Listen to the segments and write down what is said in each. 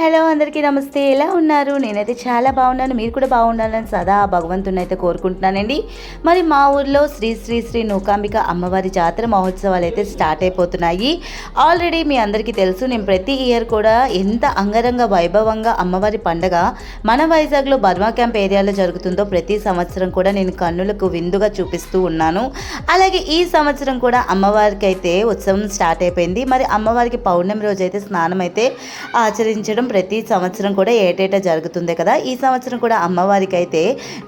Hello అందరికీ నమస్తే. ఎలా ఉన్నారు? నేనైతే చాలా బాగున్నాను. మీరు కూడా బాగుండాలని సదా భగవంతుని అయితే కోరుకుంటున్నానండి. మరి మా ఊర్లో శ్రీ శ్రీ శ్రీ నూకాంబిక అమ్మవారి జాతర మహోత్సవాలు అయితే స్టార్ట్ అయిపోతున్నాయి. ఆల్రెడీ మీ అందరికీ తెలుసు నేను ప్రతి ఇయర్ కూడా ఎంత అంగరంగ వైభవంగా అమ్మవారి పండగ మన వైజాగ్లో బర్మా క్యాంప్ ఏరియాలో జరుగుతుందో ప్రతి సంవత్సరం కూడా నేను కన్నులకు విందుగా చూపిస్తూ ఉన్నాను. అలాగే ఈ సంవత్సరం కూడా అమ్మవారికి అయితే ఉత్సవం స్టార్ట్ అయిపోయింది. మరి అమ్మవారికి పౌర్ణమి రోజు అయితే స్నానం అయితే ఆచరించడం ప్రతి సంవత్సరం కూడా ఏటేటా జరుగుతుంది కదా. ఈ సంవత్సరం కూడా అమ్మవారికి అయితే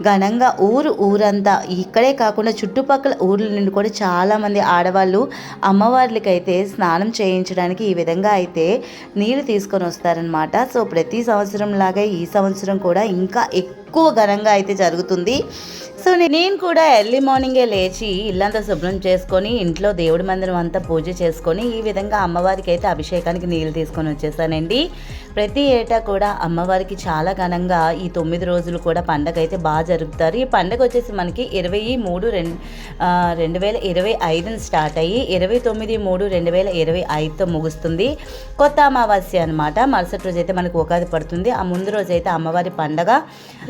ఘనంగా ఊరు ఊరంతా ఇక్కడే కాకుండా చుట్టుపక్కల ఊర్ల నుండి కూడా చాలామంది ఆడవాళ్ళు అమ్మవార్లకి అయితే స్నానం చేయించడానికి ఈ విధంగా అయితే నీళ్ళు తీసుకొని వస్తారనమాట సో ప్రతి సంవత్సరం లాగా ఈ సంవత్సరం కూడా ఇంకా ఎక్కువ ఘనంగా అయితే జరుగుతుంది. సో నేను కూడా ఎర్లీ మార్నింగే లేచి ఇల్లంతా శుభ్రం చేసుకొని ఇంట్లో దేవుడి మందిరం అంతా పూజ చేసుకొని ఈ విధంగా అమ్మవారికి అయితే అభిషేకానికి నీళ్ళు తీసుకొని వచ్చేసానండి. ప్రతి ఏటా కూడా అమ్మవారికి చాలా ఘనంగా ఈ తొమ్మిది రోజులు కూడా పండగ అయితే బాగా జరుపుతారు. ఈ పండగ వచ్చేసి మనకి ఇరవై మూడు రెండు రెండు వేల ఇరవై ఐదున స్టార్ట్ అయ్యి ఇరవై తొమ్మిది మూడు రెండు వేల ఇరవై ఐదుతో ముగుస్తుంది. కొత్త అమావాస్య అనమాట మరుసటి రోజు అయితే మనకు ఉగాది పడుతుంది. ఆ ముందు రోజు అయితే అమ్మవారి పండగ.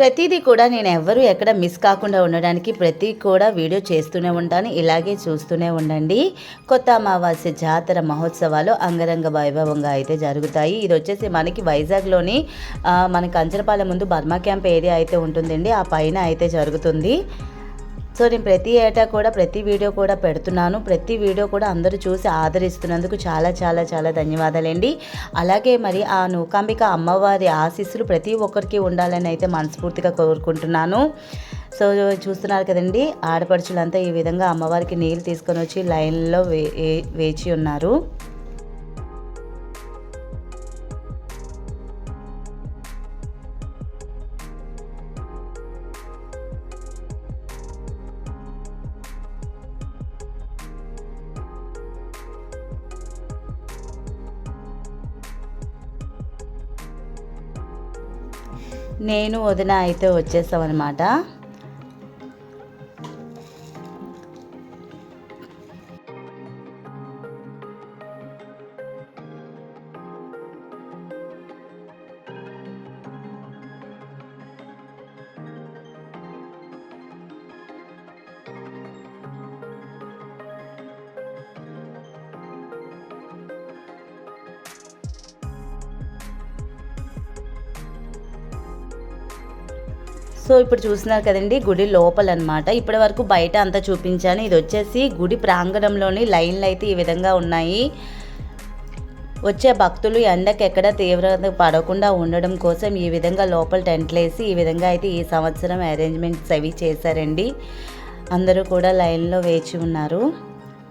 ప్రతిదీ కూడా నేను ఎవ్వరూ ఎక్కడ మిస్ కాకుండా ఉండడానికి ప్రతి కూడా వీడియో చేస్తూనే ఉంటాను ఇలాగే చూస్తూనే ఉండండి. కొత్త అమావాస్య జాతర మహోత్సవాలు అంగరంగ వైభవంగా అయితే జరుగుతాయి. ఇది వచ్చేసి మనకి వైజాగ్లోని మన కంచరపాలెం ముందు బర్మా క్యాంప్ ఏరియా అయితే ఉంటుందండి. ఆ పైన అయితే జరుగుతుంది. సో నేను ప్రతి ఏటా కూడా ప్రతి వీడియో కూడా పెడుతున్నాను. ప్రతి వీడియో కూడా అందరూ చూసి ఆదరిస్తున్నందుకు చాలా చాలా చాలా ధన్యవాదాలండి. అలాగే మరి ఆ నూకాంబిక అమ్మవారి ఆశీస్సులు ప్రతి ఒక్కరికి ఉండాలని అయితే మనస్ఫూర్తిగా కోరుకుంటున్నాను. సో చూస్తున్నారు కదండి ఆడపడుచులంతా ఈ విధంగా అమ్మవారికి నీళ్ళు తీసుకొని వచ్చి లైన్లో వే వేచి ఉన్నారు. నేను వదిన అయితే వచ్చేస్తామన్నమాట. సో ఇప్పుడు చూస్తున్నారు కదండి గుడి లోపల అనమాట ఇప్పటి వరకు బయట అంతా చూపించాను. ఇది వచ్చేసి గుడి ప్రాంగణంలోని లైన్లు అయితే ఈ విధంగా ఉన్నాయి. వచ్చే భక్తులు ఎండకు ఎక్కడ తీవ్రత పడకుండా ఉండడం కోసం ఈ విధంగా లోపల టెంట్లు వేసి ఈ విధంగా అయితే ఈ సంవత్సరం అరేంజ్మెంట్స్ అవి చేశారండి. అందరూ కూడా లైన్లో వేచి ఉన్నారు.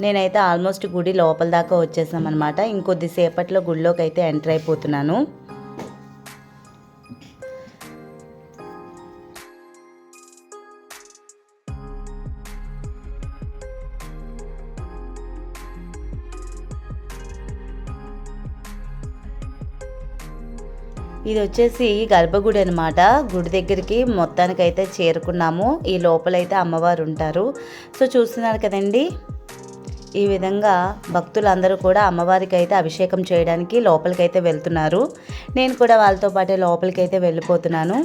నేనైతే ఆల్మోస్ట్ గుడి లోపల దాకా వచ్చేసాం అనమాట ఇంకొద్దిసేపట్లో గుడిలోకి అయితే ఎంటర్ అయిపోతున్నాను. ఇది వచ్చేసి గర్భగుడి అనమాట గుడి దగ్గరికి మొత్తానికైతే చేరుకున్నాము. ఈ లోపలైతే అమ్మవారు ఉంటారు సో చూస్తున్నారు కదండి. ఈ విధంగా భక్తులందరూ కూడా అమ్మవారికి అయితే అభిషేకం చేయడానికి లోపలికైతే వెళ్తున్నారు. నేను కూడా వాళ్ళతో పాటే లోపలికైతే వెళ్ళిపోతున్నాను.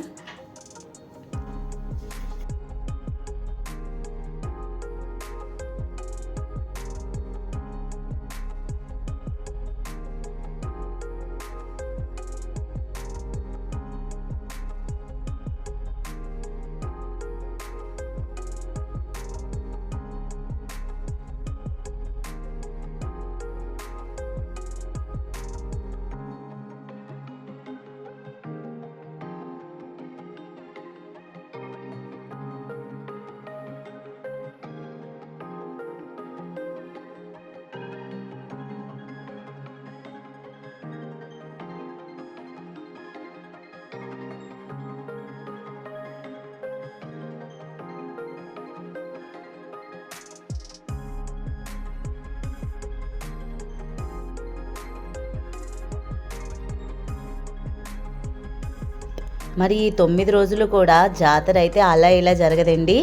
మరి ఈ తొమ్మిది రోజులు కూడా జాతర అయితే అలా ఇలా జరగదండి.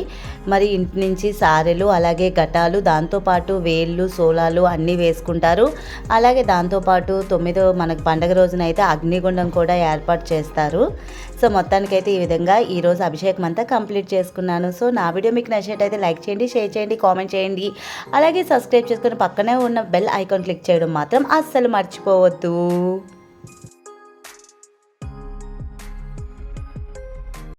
మరి ఇంటి నుంచి సారెలు అలాగే ఘటాలు దాంతోపాటు వేళ్ళు సోలాలు అన్నీ వేసుకుంటారు. అలాగే దాంతోపాటు తొమ్మిదో మనకు పండగ రోజున అయితే అగ్నిగుండం కూడా ఏర్పాటు చేస్తారు. సో మొత్తానికైతే ఈ విధంగా ఈరోజు అభిషేకం అంతా కంప్లీట్ చేసుకున్నాను. సో నా వీడియో మీకు నచ్చినట్టయితే లైక్ చేయండి షేర్ చేయండి కామెంట్ చేయండి. అలాగే సబ్స్క్రైబ్ చేసుకుని పక్కనే ఉన్న బెల్ ఐకాన్ క్లిక్ చేయడం మాత్రం అస్సలు మర్చిపోవద్దు.